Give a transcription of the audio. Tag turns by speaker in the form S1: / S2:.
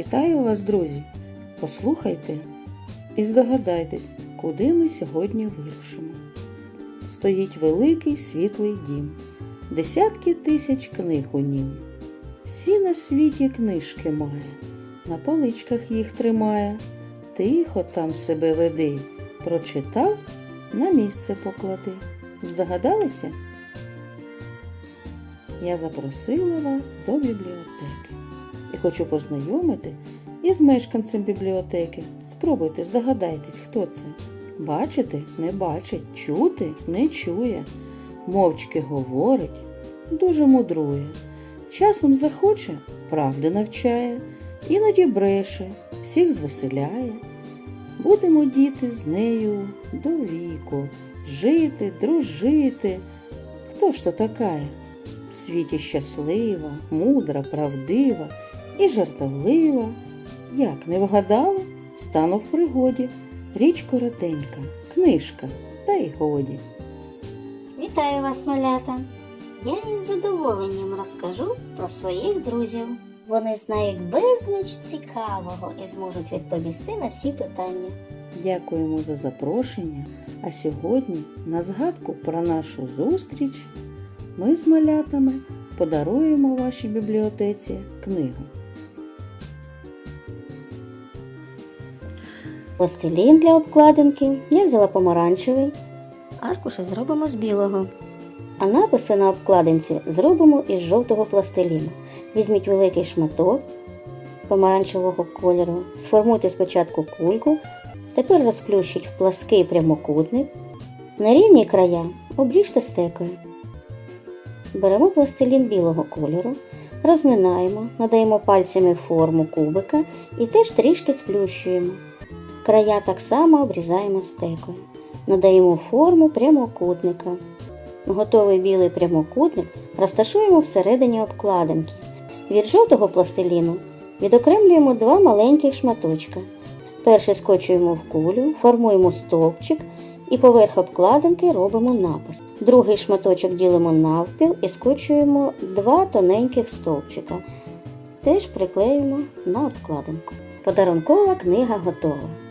S1: Вітаю вас, друзі! Послухайте і здогадайтесь, куди ми сьогодні вирушимо. Стоїть великий світлий дім, десятки тисяч книг у нім. Всі на світі книжки має, на поличках їх тримає. Тихо там себе веди, прочитав, на місце поклади. Здогадалися? Я запросила вас до бібліотеки хочу познайомити із мешканцем бібліотеки. Спробуйте, здогадайтесь, хто це. Бачити не бачить, чути не чує, мовчки говорить, дуже мудрує. Часом захоче, правди навчає, іноді бреше, всіх звеселяє. Будемо діти з нею до віку, жити, дружити. Хто ж то такая? В світі щаслива, мудра, правдива і жартовлива. Як не вгадали, стану в пригоді. Річ коротенька, книжка, та й годі.
S2: Вітаю вас, малята! Я із задоволенням розкажу про своїх друзів. Вони знають безліч цікавого і зможуть відповісти на всі питання.
S1: Дякуємо за запрошення. А сьогодні, на згадку про нашу зустріч, ми з малятами подаруємо вашій бібліотеці книгу.
S2: Пластилін для обкладинки я взяла помаранчевий. Аркуші зробимо з білого. А написи на обкладинці зробимо із жовтого пластиліну. Візьміть великий шматок помаранчевого кольору, сформуйте спочатку кульку, тепер розплющіть в плаский прямокутник. На рівні края обріжте стекою. Беремо пластилін білого кольору, розминаємо, надаємо пальцями форму кубика і теж трішки сплющуємо. Края так само обрізаємо стекою. Надаємо форму прямокутника. Готовий білий прямокутник розташуємо всередині обкладинки. Від жовтого пластиліну відокремлюємо два маленьких шматочка. Перший скочуємо в кулю, формуємо стовпчик і поверх обкладинки робимо напис. Другий шматочок ділимо навпіл і скочуємо два тоненьких стовпчика. Теж приклеюємо на обкладинку. Подарункова книга готова.